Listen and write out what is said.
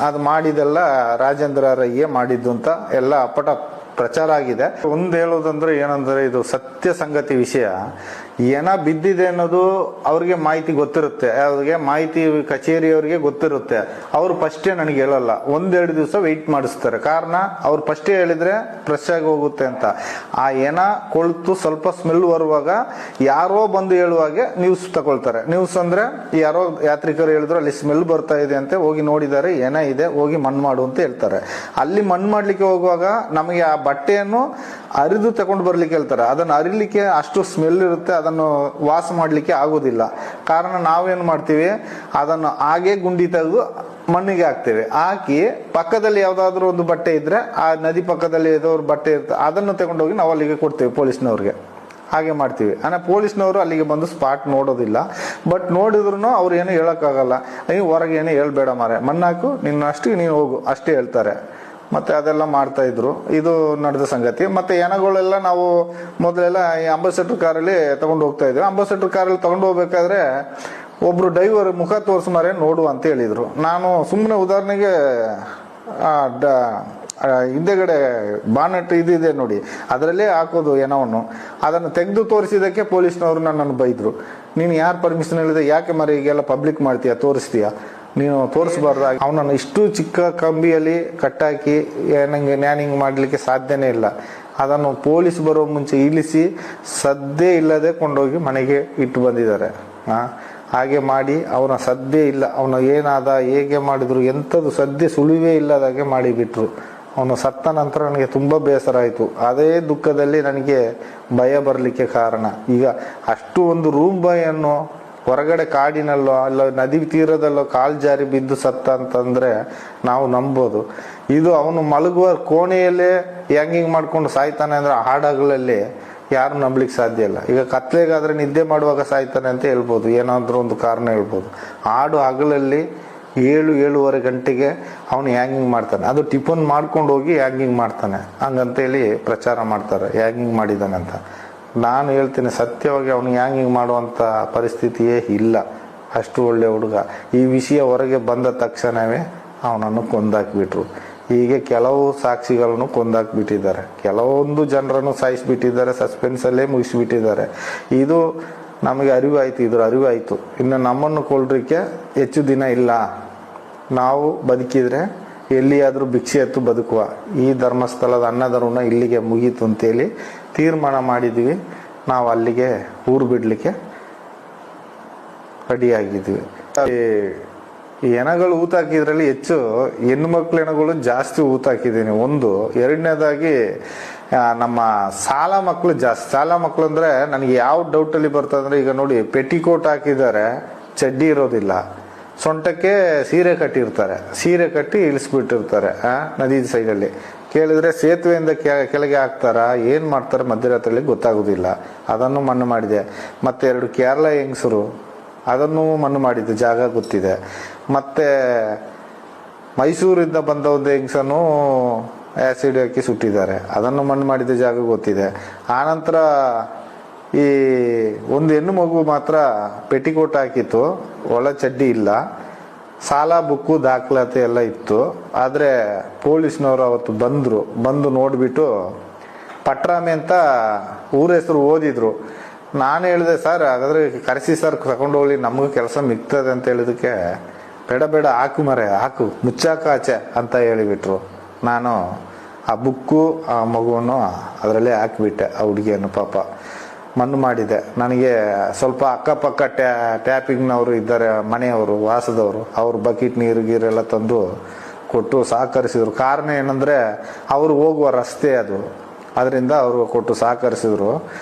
ಅದು ಮಾಡಿದೆಲ್ಲ ರಾಜೇಂದ್ರ ರೈಯೇ ಮಾಡಿದ್ದು ಅಂತ ಎಲ್ಲ ಅಪ್ಪಟ ಪ್ರಚಾರ ಆಗಿದೆ. ಒಂದು ಹೇಳೋದಂದ್ರೆ ಏನಂದ್ರೆ ಇದು ಸತ್ಯ ಸಂಗತಿ ವಿಷಯ. ಏನ ಬಿದ್ದಿದೆ ಅನ್ನೋದು ಅವ್ರಿಗೆ ಮಾಹಿತಿ ಗೊತ್ತಿರುತ್ತೆ, ಅವ್ರಿಗೆ ಮಾಹಿತಿ ಕಚೇರಿಯವರಿಗೆ ಗೊತ್ತಿರುತ್ತೆ. ಅವ್ರು ಫಸ್ಟೇ ನನಗೆ ಹೇಳಲ್ಲ, ಒಂದೆರಡು ದಿವಸ ವೆಯ್ಟ್ ಮಾಡಿಸ್ತಾರೆ. ಕಾರಣ, ಅವ್ರು ಫಸ್ಟೇ ಹೇಳಿದ್ರೆ ಫ್ರೆಶ್ ಆಗಿ ಹೋಗುತ್ತೆ ಅಂತ. ಆ ಏನ ಕೊಳ್ತು ಸ್ವಲ್ಪ ಸ್ಮೆಲ್ ಬರುವಾಗ ಯಾರೋ ಬಂದು ಹೇಳುವಾಗೆ ನ್ಯೂಸ್ ತಗೊಳ್ತಾರೆ. ನ್ಯೂಸ್ ಅಂದ್ರೆ ಯಾರೋ ಯಾತ್ರಿಕರು ಹೇಳಿದ್ರು ಅಲ್ಲಿ ಸ್ಮೆಲ್ ಬರ್ತಾ ಇದೆ ಅಂತ ಹೋಗಿ ನೋಡಿದ್ದಾರೆ, ಏನ ಇದೆ, ಹೋಗಿ ಮಣ್ಣು ಮಾಡು ಅಂತ ಹೇಳ್ತಾರೆ. ಅಲ್ಲಿ ಮಣ್ಣು ಮಾಡ್ಲಿಕ್ಕೆ ಹೋಗುವಾಗ ನಮಗೆ ಆ ಬಟ್ಟೆಯನ್ನು ಅರಿದು ತಗೊಂಡು ಬರ್ಲಿಕ್ಕೆ ಹೇಳ್ತಾರೆ. ಅದನ್ನು ಅರಿಲಿಕ್ಕೆ ಅಷ್ಟು ಸ್ಮೆಲ್ ಇರುತ್ತೆ, ಅದನ್ನು ವಾಸ ಮಾಡಲಿಕ್ಕೆ ಆಗೋದಿಲ್ಲ. ಕಾರಣ ನಾವೇನು ಮಾಡ್ತೀವಿ, ಅದನ್ನು ಹಾಗೆ ಗುಂಡಿ ತೆಗೆದು ಮಣ್ಣಿಗೆ ಹಾಕ್ತೇವೆ. ಹಾಕಿ ಪಕ್ಕದಲ್ಲಿ ಯಾವ್ದಾದ್ರು ಒಂದು ಬಟ್ಟೆ ಇದ್ರೆ, ಆ ನದಿ ಪಕ್ಕದಲ್ಲಿ ಯಾವ್ದಾದ್ರು ಬಟ್ಟೆ ಇರುತ್ತೆ, ಅದನ್ನು ತಗೊಂಡೋಗಿ ನಾವು ಅಲ್ಲಿಗೆ ಕೊಡ್ತೇವೆ ಪೊಲೀಸ್ನವ್ರಿಗೆ. ಹಾಗೆ ಮಾಡ್ತೀವಿ. ಅಂದ್ರೆ ಪೊಲೀಸ್ನವರು ಅಲ್ಲಿಗೆ ಬಂದು ಸ್ಪಾಟ್ ನೋಡೋದಿಲ್ಲ. ಬಟ್ ನೋಡಿದ್ರು ಅವ್ರು ಏನು ಹೇಳೋಕ್ಕಾಗಲ್ಲ. ಆಗಲ್ಲ ಹೊರಗೆ ಏನು ಹೇಳ್ಬೇಡ ಮಾರೆ ಮಣ್ಣಾಕು ನಿನ್ನ ಅಷ್ಟಿಗೆ ನೀನು ಹೋಗು, ಅಷ್ಟೇ ಹೇಳ್ತಾರೆ. ಮತ್ತೆ ಅದೆಲ್ಲ ಮಾಡ್ತಾ ಇದ್ರು. ಇದು ನಡೆದ ಸಂಗತಿ. ಮತ್ತೆ ಏನಗಳೆಲ್ಲ ನಾವು ಮೊದಲೆಲ್ಲ ಈ ಅಂಬಾಸೆಡರ್ ಕಾರಲ್ಲಿ ತಗೊಂಡು ಹೋಗ್ತಾ ಇದ್ರು ಅಂಬಾಸೆಡರ್ ಕಾರಲ್ಲಿ ತಗೊಂಡು ಹೋಗ್ಬೇಕಾದ್ರೆ ಒಬ್ರು ಡ್ರೈವರ್ ಮುಖ ತೋರಿಸ್ ಮಾರೆ ನೋಡು ಅಂತ ಹೇಳಿದ್ರು. ನಾನು ಸುಮ್ಮನೆ ಉದಾಹರಣೆಗೆ ಹಿಂದೆಗಡೆ ಬಾನೆಟ್ ಇದಿದೆ ನೋಡಿ. ಅದರಲ್ಲೇ ಹಾಕೋದು ಏನವನ್ನು ಅದನ್ನು ತೆಗೆದು ತೋರಿಸಿದಕ್ಕೆ ಪೊಲೀಸ್ನವರು ನನ್ನನ್ನು ಬೈದ್ರು. ನೀನು ಯಾರು ಪರ್ಮಿಷನ್ ಹೇಳಿದೆ? ಯಾಕೆ ಮರ ಈಗೆಲ್ಲ ಪಬ್ಲಿಕ್ ಮಾಡ್ತೀಯಾ? ತೋರಿಸ್ತೀಯಾ? ನೀನು ತೋರಿಸಬಾರ್ದು. ಅವನನ್ನು ಇಷ್ಟು ಚಿಕ್ಕ ಕಂಬಿಯಲ್ಲಿ ಕಟ್ಟಾಕಿ ಏನಂಗೆ ನ್ಯಾನಿಂಗ್ ಮಾಡಲಿಕ್ಕೆ ಸಾಧ್ಯನೇ ಇಲ್ಲ. ಅದನ್ನು ಪೊಲೀಸ್ ಬರೋ ಮುಂಚೆ ಇಳಿಸಿ ಸದ್ದೆ ಇಲ್ಲದೆ ಕೊಂಡೋಗಿ ಮನೆಗೆ ಇಟ್ಟು ಬಂದಿದ್ದಾರೆ. ಹಾಗೆ ಮಾಡಿ ಅವನ ಸದ್ದೆ ಇಲ್ಲ. ಅವನು ಏನಾದ, ಹೇಗೆ ಮಾಡಿದ್ರು, ಎಂಥದ್ದು ಸದ್ಯ ಸುಳಿವೇ ಇಲ್ಲದಾಗೆ ಮಾಡಿಬಿಟ್ರು ಅವನು ಸತ್ತ ನಂತರ ನನಗೆ ತುಂಬ ಬೇಸರ ಆಯಿತು. ಅದೇ ದುಃಖದಲ್ಲಿ ನನಗೆ ಭಯ ಬರಲಿಕ್ಕೆ ಕಾರಣ. ಈಗ ಅಷ್ಟು ಒಂದು ರೂಮ್ ಬಾಯನ್ನು ಹೊರಗಡೆ ಕಾಡಿನಲ್ಲೋ, ಅಲ್ಲ ನದಿ ತೀರದಲ್ಲೋ ಕಾಲು ಜಾರಿ ಬಿದ್ದು ಸತ್ತ ಅಂತಂದ್ರೆ ನಾವು ನಂಬೋದು. ಇದು ಅವನು ಮಲಗುವ ಕೋಣೆಯಲ್ಲೇ ಹ್ಯಾಂಗಿಂಗ್ ಮಾಡ್ಕೊಂಡು ಸಾಯ್ತಾನೆ ಅಂದ್ರೆ ಹಾಡಗಳಲ್ಲಿ ಯಾರು ನಂಬ್ಲಿಕ್ಕೆ ಸಾಧ್ಯ ಇಲ್ಲ. ಈಗ ಕತ್ಲೆಗಾದ್ರೆ ನಿದ್ದೆ ಮಾಡುವಾಗ ಸಾಯ್ತಾನೆ ಅಂತ ಹೇಳ್ಬೋದು. ಏನಾದ್ರೂ ಒಂದು ಕಾರಣ ಹೇಳ್ಬೋದು. ಹಾಡು ಹಗಲಲ್ಲಿ ಏಳು, ಏಳುವರೆ ಗಂಟೆಗೆ ಅವನು ಹ್ಯಾಂಗಿಂಗ್ ಮಾಡ್ತಾನೆ. ಅದು ಟಿಫನ್ ಮಾಡ್ಕೊಂಡು ಹೋಗಿ ಹ್ಯಾಂಗಿಂಗ್ ಮಾಡ್ತಾನೆ. ಹಂಗಂತೇಳಿ ಪ್ರಚಾರ ಮಾಡ್ತಾರೆ. ಹ್ಯಾಂಗಿಂಗ್ ಮಾಡಿದಾನೆ ಅಂತ. ನಾನು ಹೇಳ್ತೀನಿ ಸತ್ಯವಾಗಿ ಅವನು ಹ್ಯಾಂಗಿಂಗ್ ಮಾಡುವಂಥ ಪರಿಸ್ಥಿತಿಯೇ ಇಲ್ಲ. ಅಷ್ಟು ಒಳ್ಳೆ ಹುಡುಗ. ಈ ವಿಷಯ ಹೊರಗೆ ಬಂದ ತಕ್ಷಣವೇ ಅವನನ್ನು ಕೊಂದಾಕ್ಬಿಟ್ರು. ಹೀಗೆ ಕೆಲವು ಸಾಕ್ಷಿಗಳನ್ನು ಕೊಂದಾಕ್ಬಿಟ್ಟಿದ್ದಾರೆ. ಕೆಲವೊಂದು ಜನರನ್ನು ಸಾಯಿಸಿಬಿಟ್ಟಿದ್ದಾರೆ ಸಸ್ಪೆನ್ಸಲ್ಲೇ ಮುಗಿಸಿಬಿಟ್ಟಿದ್ದಾರೆ. ಇದು ನಮಗೆ ಅರಿವಾಯಿತು, ಇದ್ರ ಅರಿವಾಯಿತು. ಇನ್ನು ನಮ್ಮನ್ನು ಕೊಲ್ರಿಕ್ಕೆ ಹೆಚ್ಚು ದಿನ ಇಲ್ಲ. ನಾವು ಬದುಕಿದ್ರೆ ಎಲ್ಲಿಯಾದರೂ ಭಿಕ್ಷೆ ಎತ್ತು ಬದುಕುವ. ಈ ಧರ್ಮಸ್ಥಳದ ಅನ್ನಧರ್ಮನ ಇಲ್ಲಿಗೆ ಮುಗೀತು ಅಂತೇಳಿ ತೀರ್ಮಾನ ಮಾಡಿದ್ವಿ. ನಾವು ಅಲ್ಲಿಗೆ ಊರು ಬಿಡಲಿಕ್ಕೆ ರೆಡಿಯಾಗಿದ್ವಿ ಈ- ಎನಗಳು ಹೆಣಗಳು ಊತ ಹಾಕಿದ್ರಲ್ಲಿ ಹೆಚ್ಚು ಹೆಣ್ಣು ಮಕ್ಳು ಎಣಗಳು ಜಾಸ್ತಿ ಊತ ಹಾಕಿದ್ದೀನಿ. ಒಂದು, ಎರಡನೇದಾಗಿ ನಮ್ಮ ಸಾಲ ಮಕ್ಕಳು ಜಾಸ್ತಿ. ಸಾಲ ಮಕ್ಕಳು ಅಂದರೆ ನನಗೆ ಯಾವ ಡೌಟಲ್ಲಿ ಬರ್ತದಂದ್ರೆ ಈಗ ನೋಡಿ ಪೆಟಿಕೋಟ್ ಹಾಕಿದ್ದಾರೆ, ಚಡ್ಡಿ ಇರೋದಿಲ್ಲ. ಸೊಂಟಕ್ಕೆ ಸೀರೆ ಕಟ್ಟಿರ್ತಾರೆ. ಸೀರೆ ಕಟ್ಟಿ ಇಳಿಸ್ಬಿಟ್ಟಿರ್ತಾರೆ ನದಿ ಸೈಡಲ್ಲಿ. ಕೇಳಿದ್ರೆ ಸೇತುವೆಯಿಂದ ಕೆಳಗೆ ಹಾಕ್ತಾರಾ, ಏನು ಮಾಡ್ತಾರೆ ಮಧ್ಯರಾತ್ರಿಯಲ್ಲಿ ಗೊತ್ತಾಗೋದಿಲ್ಲ. ಅದನ್ನು ಮಣ್ಣು ಮಾಡಿದೆ. ಮತ್ತೆ ಎರಡು ಕೇರಳ ಹೆಂಗಸರು, ಅದನ್ನು ಮಣ್ಣು ಮಾಡಿದ್ದು, ಜಾಗ ಗೊತ್ತಿದೆ. ಮತ್ತೆ ಮೈಸೂರಿಂದ ಬಂದ ಒಂದು ಹೆಂಗಸನ್ನು ಆಸಿಡ್ ಹಾಕಿ ಸುಟ್ಟಿದ್ದಾರೆ. ಅದನ್ನು ಮಣ್ಣು ಮಾಡಿದ ಜಾಗ ಗೊತ್ತಿದೆ. ಆನಂತರ ಈ ಒಂದು ಹೆಣ್ಣು ಮಗು ಮಾತ್ರ ಪೆಟಿಕೋಟ್ ಹಾಕಿತ್ತು, ಒಳ ಚಡ್ಡಿ ಇಲ್ಲ. ಸಾಲ, ಬುಕ್ಕು, ದಾಖಲಾತಿ ಎಲ್ಲ ಇತ್ತು. ಆದರೆ ಪೊಲೀಸ್ನವರು ಅವತ್ತು ಬಂದರು, ಬಂದು ನೋಡಿಬಿಟ್ಟು ಪಟ್ರಾಮಿ ಅಂತ ಊರ ಹೆಸರು ಓದಿದ್ರು. ನಾನು ಹೇಳಿದೆ, ಸರ್, ಹಾಗಾದ್ರೆ ಕರೆಸಿ ಸರ್, ತಗೊಂಡು ಹೋಗ್ಲಿ, ನಮಗೂ ಕೆಲಸ ಮಿಗ್ತದೆ ಅಂತ ಹೇಳಿದಕ್ಕೆ ಬೇಡ ಬೇಡ, ಹಾಕು ಮರೆ ಹಾಕು, ಮುಚ್ಚಾಕ ಆಚೆ ಅಂತ ಹೇಳಿಬಿಟ್ರು. ನಾನು ಆ ಬುಕ್ಕು, ಆ ಮಗುವನ್ನು ಅದರಲ್ಲೇ ಹಾಕಿಬಿಟ್ಟೆ, ಆ ಹುಡುಗಿಯನ್ನು ಪಾಪ. ಮಣ್ಣು ಮಾಡಿದೆ. ನನಗೆ ಸ್ವಲ್ಪ ಅಕ್ಕಪಕ್ಕ ಟ್ಯಾ, ಟ್ಯಾಪಿಂಗ್ನವರು ಇದ್ದಾರೆ, ಮನೆಯವರು, ವಾಸದವರು. ಅವರು ಬಕೆಟ್ ನೀರು ಗೀರೆಲ್ಲ ತಂದು ಕೊಟ್ಟು ಸಹಕರಿಸಿದ್ರು. ಕಾರಣ ಏನಂದರೆ, ಅವರು ಹೋಗುವ ರಸ್ತೆ ಅದು. ಅದರಿಂದ ಅವರು ಕೊಟ್ಟು ಸಹಕರಿಸಿದ್ರು.